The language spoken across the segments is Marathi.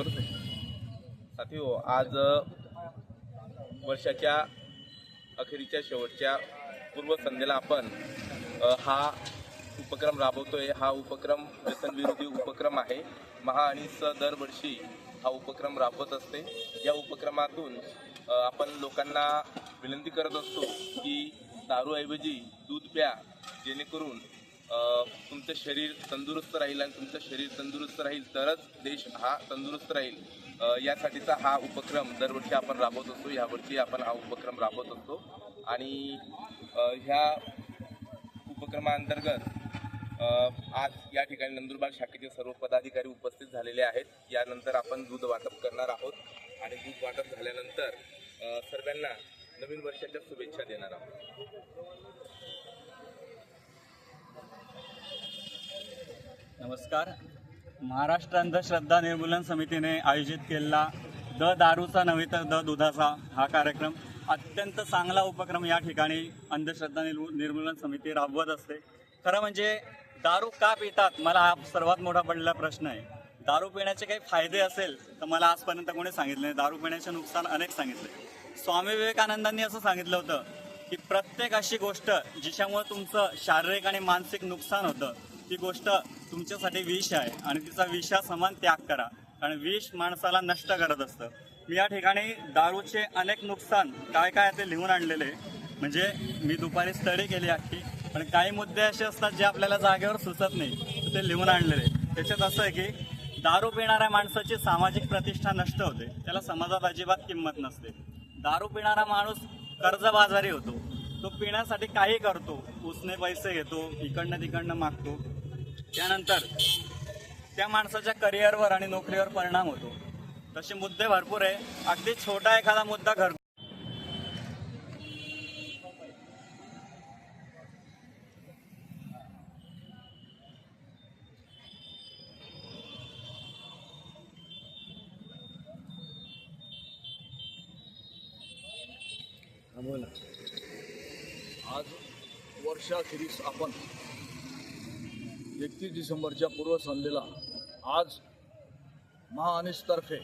करू साथी हो आज वर्षाच्या अखेरीच्या शेवटच्या पूर्वसंध्येला आपण हा उपक्रम राबवतोय. हा उपक्रम व्यसनविरोधी उपक्रम आहे. महा आणि स दरवर्षी हा उपक्रम राबवत असते. या उपक्रमातून आपण लोकांना विनंती करत असतो की दारूऐवजी दूध प्या जेणेकरून तुमचं शरीर तंदुरुस्त राहील आणि तुमचं शरीर तंदुरुस्त राहील तरच देश हा तंदुरुस्त राहील. यासाठीचा हा उपक्रम दरवर्षी आपण राबवत असतो. यावर्षी आपण हा उपक्रम राबवत असतो. आणि ह्या उपक्रमाअंतर्गत आज या ठिकाणी नंदुरबार शाखेचे सर्व पदाधिकारी उपस्थित झालेले आहेत. यानंतर आपण दूध वाटप करणार आहोत आणि दूध वाटप झाल्यानंतर सर्वांना नवीन वर्षाच्या शुभेच्छा देणार आहोत. नमस्कार. महाराष्ट्र अंधश्रद्धा निर्मूलन समितीने आयोजित केलेला द दारूचा नव्हे तर द दुधाचा हा कार्यक्रम अत्यंत चांगला उपक्रम या ठिकाणी अंधश्रद्धा निर्मू- निर्मूलन समिती राबवत असते. खरं म्हणजे दारू का पितात? मला हा सर्वात मोठा पडलेला प्रश्न आहे. दारू पिण्याचे काही फायदे असेल तर मला आजपर्यंत कोणी सांगितले नाही. दारू पिण्याचे नुकसान अनेक सांगितले. स्वामी विवेकानंदांनी असं सांगितलं होतं की प्रत्येक अशी गोष्ट जिच्यामुळे तुमचं शारीरिक आणि मानसिक नुकसान होतं ती गोष्ट तुमच्यासाठी विष आहे आणि तिचा विषा समान त्याग करा. कारण विष माणसाला नष्ट करत असतं. मी या ठिकाणी दारूचे अनेक नुकसान काय काय आहे ते लिहून आणलेले आहे. म्हणजे मी दुपारी स्टडी केली अख्खी पण काही मुद्दे असे असतात जे आपल्याला जागेवर सुचत नाही. ते लिहून आणलेले त्याच्यात असं आहे की दारू पिणाऱ्या माणसाची सामाजिक प्रतिष्ठा नष्ट होते. त्याला समाजात अजिबात किंमत नसते. दारू पिणारा माणूस कर्जबाजारी होतो. तो पिण्यासाठी काही करतो. उसने पैसे घेतो इकडनं तिकडनं मागतो. त्यानंतर त्या माणसाच्या करिअरवर आणि नोकरीवर परिणाम होतो. तसे मुद्दे भरपूर आहे. अगदी छोटा एखादा मुद्दा घर आज वर्षाखेरीस आपण एकतीस डिसेंबरच्या पूर्वसंध्येला आज महाअनिसतर्फे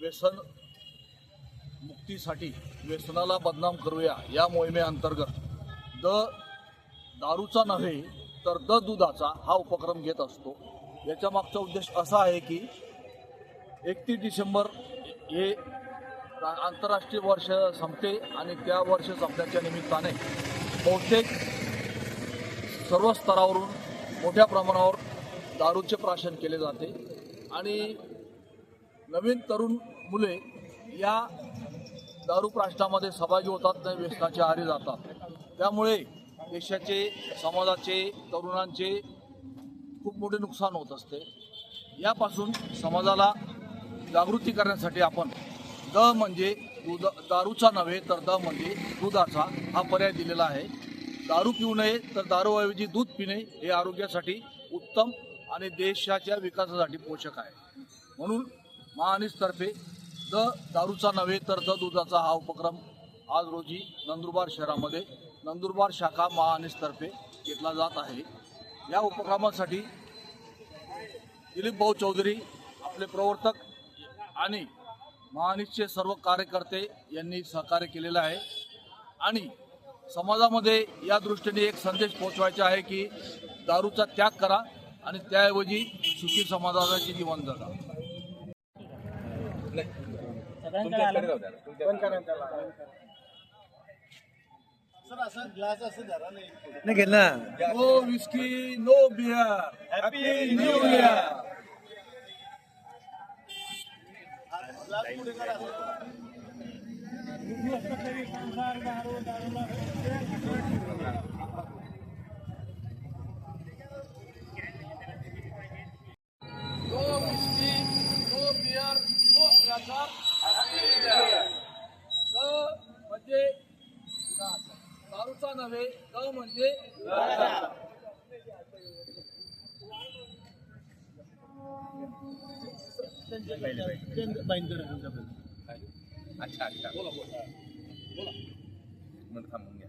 व्यसन मुक्तीसाठी व्यसनाला बदनाम करूया या मोहिमेअंतर्गत द दारूचा नव्हे तर द दुधाचा हा उपक्रम घेत असतो. याच्या मागचा उद्देश असा आहे की एकतीस डिसेंबर हे आंतरराष्ट्रीय वर्ष संपते आणि त्या वर्ष संपण्याच्या निमित्ताने बहुतेक सर्व स्तरावरून मोठ्या प्रमाणावर दारूचे प्राशन केले जाते. आणि नवीन तरुण मुले या दारू प्राशनामध्ये सहभागी होतात नाही व्यसनाचे आहारी जातात. त्यामुळे देशाचे समाजाचे तरुणांचे खूप मोठे नुकसान होत असते. यापासून समाजाला जागृती करण्यासाठी आपण द म्हणजे दूध दारूचा नव्हे तर द म्हणजे दुधाचा हा पर्याय दिलेला आहे. दारू पिऊ नये तर दारूऐवजी दूध पिणे हे आरोग्यासाठी उत्तम आणि देशाच्या विकासासाठी पोषक आहे. म्हणून महानिसतर्फे द दारूचा नव्हे तर द दुधाचा हा उपक्रम आज रोजी नंदुरबार शहरामध्ये नंदुरबार शाखा महानिसतर्फे घेतला जात आहे. या उपक्रमासाठी दिलीप भाऊ चौधरी आपले प्रवर्तक आणि महानिसचे सर्व कार्यकर्ते यांनी सहकार्य केलेलं आहे. आणि समाजामध्ये या दृष्टीने एक संदेश पोहोचवायचा आहे की दारूचा त्याग करा आणि त्याऐवजी सुखी समाजाची जीवन जगा. ना. No. Whisky no beer happy new year म्हणजे दारूचा नव्हे द म्हणजे अच्छा अच्छा. बोला बोला. बोला. थांबून घ्या.